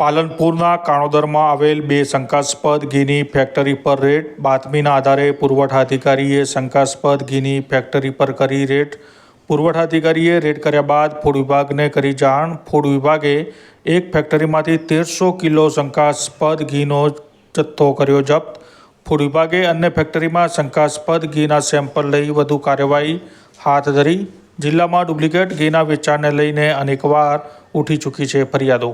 પાલનપુરના કાણોદરમાં આવેલ બે શંકાસ્પદ ઘીની ફેક્ટરી પર રેડ. બાતમીના આધારે પુરવઠા અધિકારીએ શંકાસ્પદ ઘીની ફેક્ટરી પર કરી રેડ. પુરવઠા અધિકારીએ રેડ કર્યા બાદ ફૂડ વિભાગને કરી જાણ. ફૂડ વિભાગે એક ફેક્ટરીમાંથી તેરસો કિલો શંકાસ્પદ ઘીનો જથ્થો કર્યો જપ્ત. ફૂડ વિભાગે અન્ય ફેક્ટરીમાં શંકાસ્પદ ઘીના સેમ્પલ લઈ વધુ કાર્યવાહી હાથ ધરી. જિલ્લામાં ડુપ્લિકેટ ઘીના વેચાણને લઈને અનેકવાર ઉઠી ચૂકી છે ફરિયાદો.